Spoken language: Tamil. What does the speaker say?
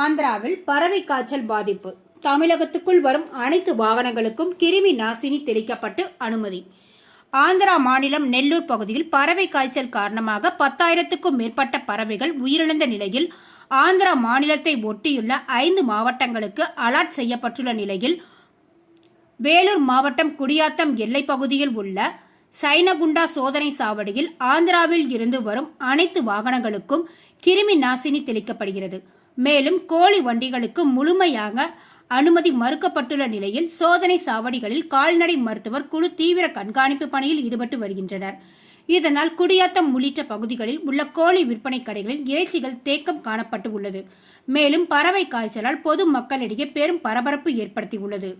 ஆந்திராவில் பறவை காய்ச்சல் பாதிப்பு. தமிழகத்துக்குள் வரும் அனைத்து வாகனங்களுக்கும் கிருமி நாசினி தெளிக்கப்பட்டு அனுமதி. ஆந்திரா மாநிலம் நெல்லூர் பகுதியில் பறவை காய்ச்சல் காரணமாக பத்தாயிரத்துக்கும் மேற்பட்ட பறவைகள் உயிரிழந்த நிலையில் ஆந்திரா மாநிலத்தை ஒட்டியுள்ள ஐந்து மாவட்டங்களுக்கு அலர்ட் செய்யப்பட்டுள்ள நிலையில் வேலூர் மாவட்டம் குடியாத்தம் எல்லை பகுதியில் உள்ள சைனகுண்டா சோதனை சாவடியில் ஆந்திராவில் இருந்து வரும் அனைத்து வாகனங்களுக்கும் கிருமி நாசினி தெளிக்கப்படுகிறது. மேலும் கோழி வண்டிகளுக்கு முழுமையாக அனுமதி மறுக்கப்பட்டுள்ள நிலையில் சோதனை சாவடிகளில் கால்நடை மருத்துவர் குழு தீவிர கண்காணிப்பு பணியில் ஈடுபட்டு வருகின்றனர். இதனால் குடியாத்தம் உள்ளிட்ட பகுதிகளில் உள்ள கோழி விற்பனை கடைகளில் இறைச்சிகள் தேக்கம் காணப்பட்டு உள்ளது. மேலும் பறவை காய்ச்சலால் பொது மக்களிடையே பெரும் பரபரப்பு ஏற்படுத்தியுள்ளது